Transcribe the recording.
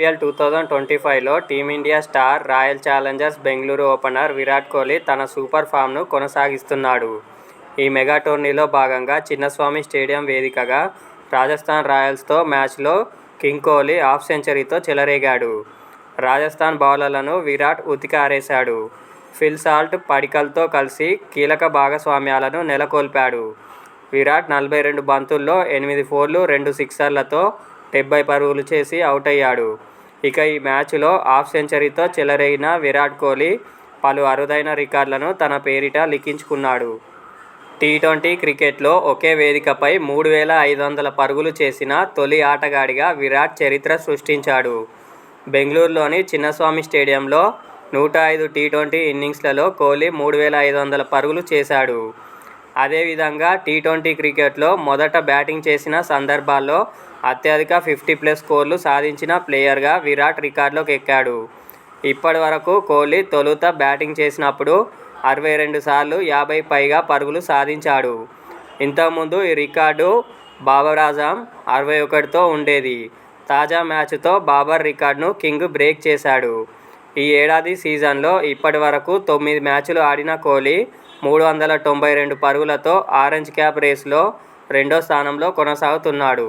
IPL two thousand twenty ఫైవ్లో team India star Royal Challengers Bengaluru opener Virat Kohli తన super ఫామ్ను కొనసాగిస్తున్నాడు. ఈ mega టోర్నీలో భాగంగా చిన్నస్వామి స్టేడియం వేదికగా రాజస్థాన్ రాయల్స్తో మ్యాచ్లో కింగ్ కోహ్లీ హాఫ్ సెంచరీతో చెలరేగాడు. రాజస్థాన్ బౌలర్లను విరాట్ ఉతికారేశాడు. ఫిల్ సాల్ట్ పడికల్తో కలిసి కీలక భాగస్వామ్యాలను నెలకొల్పాడు. విరాట్ నలభై రెండు బంతుల్లో ఎనిమిది ఫోర్లు రెండు సిక్సర్లతో డెబ్బై పరుగులు చేసి అవుట్ అయ్యాడు ఇక ఈ మ్యాచ్లో హాఫ్ సెంచరీతో చెలరేగిన విరాట్ కోహ్లీ పలు అరుదైన రికార్డులను తన పేరిట లిఖించుకున్నాడు. టీ ట్వంటీ క్రికెట్లో ఒకే వేదికపై మూడు వేల ఐదు వందల పరుగులు చేసిన తొలి ఆటగాడిగా విరాట్ చరిత్ర సృష్టించాడు. బెంగళూరులోని చిన్నస్వామి స్టేడియంలో నూట ఐదు టీ ట్వంటీ ఇన్నింగ్స్లలో కోహ్లీ మూడు వేల ఐదు వందల పరుగులు చేశాడు. అదేవిధంగా టీ ట్వంటీ క్రికెట్లో మొదట బ్యాటింగ్ చేసిన సందర్భాల్లో అత్యధిక ఫిఫ్టీ ప్లస్ స్కోర్లు సాధించిన ప్లేయర్గా విరాట్ రికార్డులోకి ఎక్కాడు. ఇప్పటి వరకు కోహ్లీ తొలుత బ్యాటింగ్ చేసినప్పుడు అరవై రెండు సార్లు యాభై పైగా పరుగులు సాధించాడు. ఇంతకుముందు ఈ రికార్డు బాబర్ ఆజం అరవై ఒకటితో ఉండేది. తాజా మ్యాచ్తో బాబర్ రికార్డును కింగ్ బ్రేక్ చేశాడు. ఈ ఏడాది సీజన్లో ఇప్పటి వరకు తొమ్మిది మ్యాచ్లు ఆడిన కోహ్లీ మూడు వందల తొంభై రెండు పరుగులతో ఆరెంజ్ క్యాప్ రేసులో రెండో స్థానంలో కొనసాగుతున్నాడు.